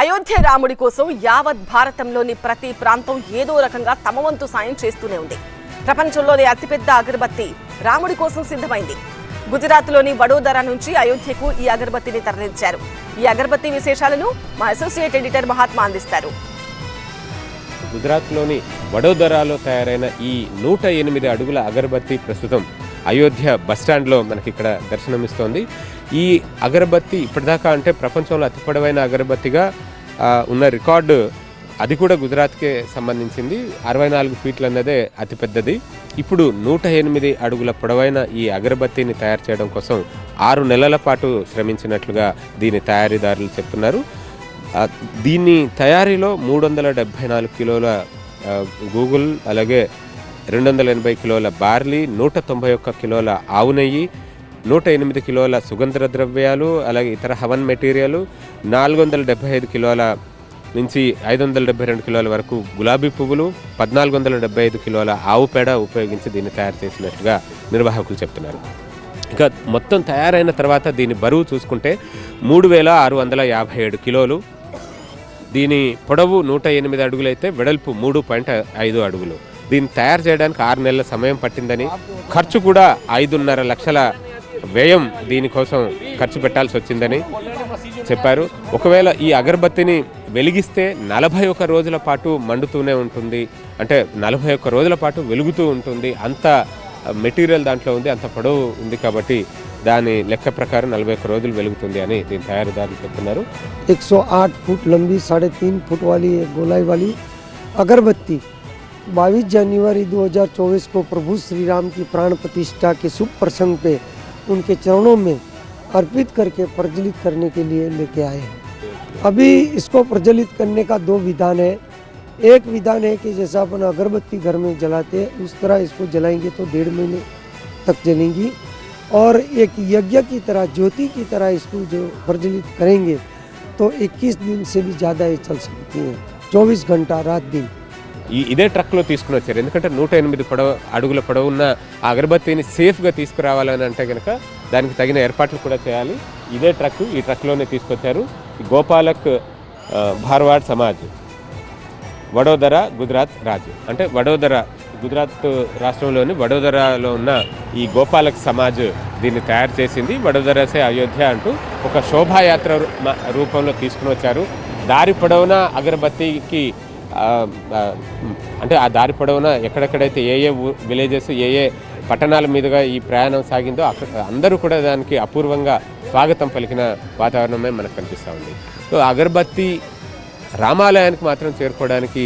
అయోధ్య రాముడి కోసం యావత్ భారతంలోని ప్రతి ప్రాంతం ఏదో రకంగా తమ వంతు సాయం చేస్తూనే ఉంది. ప్రపంచంలోని అతిపెద్ద అగరబత్తి రాముడి కోసం సిద్ధమైంది. గుజరాత్లోని వడోదర నుంచి అయోధ్యకు ఈ అగరబత్తిని తరలించారు. ఈ అగరబత్తి విశేషాలను మా అసోసియేట్ ఎడిటర్ మహాత్మా అందిస్తారు. గుజరాత్లోని వడోదరాలో తయారైన ఈ నూట ఎనిమిది అడుగుల అగరబత్తి ప్రస్తుతం అయోధ్య బస్టాండ్లో మనకి ఇక్కడ దర్శనమిస్తోంది. ఈ అగరబత్తి ఇప్పటిదాకా అంటే ప్రపంచంలో అతి పొడవైన అగరబత్తిగా ఉన్న రికార్డు అది కూడా గుజరాత్కే సంబంధించింది. అరవై నాలుగు ఫీట్లు అన్నదే అతిపెద్దది. ఇప్పుడు నూట ఎనిమిది అడుగుల పొడవైన ఈ అగరబత్తిని తయారు చేయడం కోసం ఆరు నెలల పాటు శ్రమించినట్లుగా దీని తయారీదారులు చెప్తున్నారు. దీని దీన్ని తయారీలో మూడు వందల డెబ్భై నాలుగు కిలోల గూగుల్ అలాగే రెండు వందల ఎనభై కిలోల బార్లీ నూట తొంభై ఒక్క కిలోల ఆవు నెయ్యి నూట ఎనిమిది కిలోల సుగంధ ద్రవ్యాలు అలాగే ఇతర హవన్ మెటీరియల్ నాలుగు వందల డెబ్బై ఐదు కిలోల నుంచి ఐదు వందల డెబ్బై రెండు కిలోల వరకు గులాబీ పువ్వులు పద్నాలుగు వందల డెబ్బై ఐదు కిలోల ఆవు పేడ ఉపయోగించి దీన్ని తయారు చేసినట్టుగా నిర్వాహకులు చెప్తున్నారు. ఇక మొత్తం తయారైన తర్వాత దీని బరువు చూసుకుంటే మూడు వేల ఆరు వందల యాభై ఏడు కిలోలు. దీని పొడవు నూట ఎనిమిది అడుగులైతే వెడల్పు మూడు పాయింట్ ఐదు అడుగులు. దీన్ని తయారు చేయడానికి ఆరు నెలల సమయం పట్టిందని ఖర్చు కూడా ఐదున్నర లక్షల వ్యయం దీనికోసం ఖర్చు పెట్టాల్సి వచ్చిందని చెప్పారు. ఒకవేళ ఈ అగరబత్తిని వెలిగిస్తే నలభై ఒక రోజుల పాటు మండుతూనే ఉంటుంది. అంటే నలభై ఒక్క రోజుల పాటు వెలుగుతూ ఉంటుంది. అంత మెటీరియల్ దాంట్లో ఉంది అంత పొడవు ఉంది కాబట్టి దాని లెక్క ప్రకారం నలభై ఒక్క రోజులు వెలుగుతుంది అని దీని తయారీదారులు చెప్తున్నారు. ఎక్ సో ఆట్ ఫుట్ లంబీ సాడే తీన్ ఫుట్ వాలి గోలాయి వాలి అగరబత్తి 22 जनवरी 2024 को प्रभु श्री राम की प्राण प्रतिष्ठा के शुभ प्रसंग पे उनके चरणों में अर्पित करके प्रज्वलित करने के लिए लेके आए हैं। अभी इसको प्रज्वलित करने का दो विधान है। एक विधान है कि जैसा अपन अगरबत्ती घर में जलाते हैं, उस तरह इसको जलाएँगे तो डेढ़ महीने तक जलेंगी। और एक यज्ञ की तरह, ज्योति की तरह इसको जो प्रज्वलित करेंगे तो 21 दिन से भी ज़्यादा ये चल सकती हैं। 24 घंटा रात दिन। ఈ ఇదే ట్రక్లో తీసుకుని వచ్చారు. ఎందుకంటే నూట ఎనిమిది పొడవు అడుగుల పొడవున్న అగరబత్తిని సేఫ్గా తీసుకురావాలని అంటే కనుక దానికి తగిన ఏర్పాట్లు కూడా చేయాలి. ఇదే ట్రక్ ఈ ట్రక్లోనే తీసుకొచ్చారు. ఈ గోపాలక్ భార్వాడ్ సమాజ్ వడోదర గుజరాత్ రాజు అంటే వడోదర గుజరాత్ రాష్ట్రంలోని వడోదరలో ఉన్న ఈ గోపాలక్ సమాజ్ దీన్ని తయారు చేసింది. వడోదరసే అయోధ్య అంటూ ఒక శోభాయాత్ర రూ- రూపంలో తీసుకుని వచ్చారు. దారి పొడవునా అగరబత్తికి అంటే ఆ దారి పొడవునా ఎక్కడెక్కడైతే ఏ ఏ విలేజెస్ ఏ ఏ పట్టణాల మీదుగా ఈ ప్రయాణం సాగిందో అక్కడ అందరూ కూడా దానికి అపూర్వంగా స్వాగతం పలికిన వాతావరణమే మనకు కనిపిస్తూ ఉంది. సో అగరబత్తి రామాలయానికి మాత్రం చేరుకోవడానికి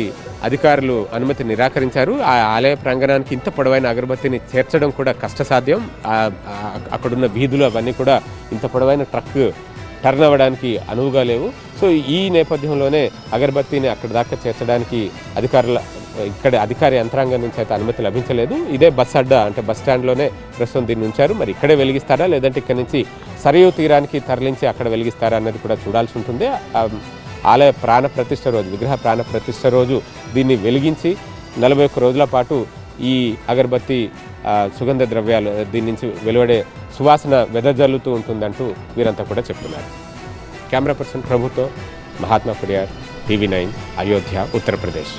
అధికారులు అనుమతి నిరాకరించారు. ఆ ఆలయ ప్రాంగణానికి ఇంత పొడవైన అగరబత్తిని చేర్చడం కూడా కష్టసాధ్యం. అక్కడున్న వీధులు అవన్నీ కూడా ఇంత పొడవైన ట్రక్ టర్న్ అవ్వడానికి అనువుగా లేవు. సో ఈ నేపథ్యంలోనే అగరబత్తిని అక్కడ దాకా చేర్చడానికి అధికారుల ఇక్కడ అధికారి యంత్రాంగం నుంచి అయితే అనుమతి లభించలేదు. ఇదే బస్ అడ్డా అంటే బస్ స్టాండ్లోనే ప్రస్తుతం దీన్ని ఉంచారు. మరి ఇక్కడే వెలిగిస్తారా? లేదంటే ఇక్కడ నుంచి సరియు తీరానికి తరలించి అక్కడ వెలిగిస్తారా అన్నది కూడా చూడాల్సి ఉంటుంది. ఆలయ ప్రాణ ప్రతిష్ట రోజు విగ్రహ ప్రాణ ప్రతిష్ట రోజు దీన్ని వెలిగించి నలభై ఒక్క రోజుల పాటు ఈ అగరబత్తి సుగంధ ద్రవ్యాలు దీని నుంచి వెలువడే సువాసన వెదజల్లుతూ ఉంటుందంటూ వీరంతా కూడా చెప్తున్నారు. కెమెరా పర్సన్ ప్రభుతో మహాత్మా పుడియార్ టీవీ నైన్ అయోధ్య ఉత్తరప్రదేశ్.